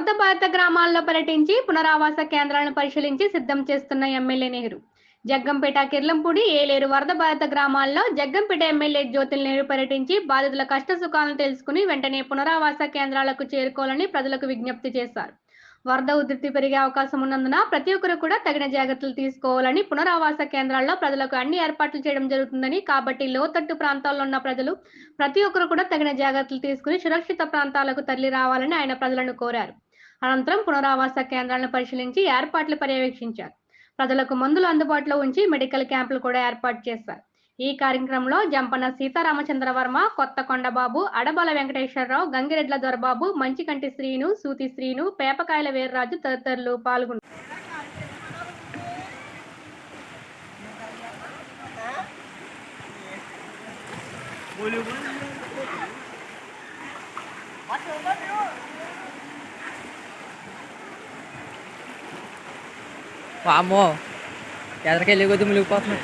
వరద బాధిత గ్రామాల్లో పర్యటించి పునరావాస కేంద్రాలను పరిశీలించి సిద్ధం చేస్తున్న ఎమ్మెల్యే నెహ్రూ. జగ్గంపేట కిర్లంపూడి ఏలేరు వరద బాధిత గ్రామాల్లో జగ్గంపేట ఎమ్మెల్యే జ్యోతుల నెహ్రూ పర్యటించి బాధితుల కష్ట సుఖాలను తెలుసుకుని వెంటనే పునరావాస కేంద్రాలకు చేరుకోవాలని ప్రజలకు విజ్ఞప్తి చేశారు. వరద ఉధృతి పెరిగే అవకాశం ఉన్నందున ప్రతి ఒక్కరు కూడా తగిన జాగ్రత్తలు తీసుకోవాలని పునరావాస కేంద్రాల్లో ప్రజలకు అన్ని ఏర్పాట్లు చేయడం జరుగుతుందని కాబట్టి లోతట్టు ప్రాంతాల్లో ఉన్న ప్రజలు ప్రతి ఒక్కరు కూడా తగిన జాగ్రత్తలు తీసుకుని సురక్షిత ప్రాంతాలకు తరలి రావాలని ఆయన ప్రజలను కోరారు. అనంతరం పునరావాస కేంద్రాలను పరిశీలించి ఏర్పాట్లు పర్యవేక్షించారు. ప్రజలకు మందులు అందుబాటులో ఉంచి మెడికల్ క్యాంపులు కూడా ఏర్పాటు చేశారు. ఈ కార్యక్రమంలో జంపన సీతారామచంద్ర వర్మ కొత్త కొండబాబు అడబల వెంకటేశ్వరరావు గంగిరెడ్ల దొరబాబు మంచికంటి శ్రీను సూతి శ్రీను పేపకాయల వీర్రాజు తదితరులు పాల్గొన్నారు. వామో ఎదరికెళ్ళి కొద్ది మునిగిపోతున్నాయి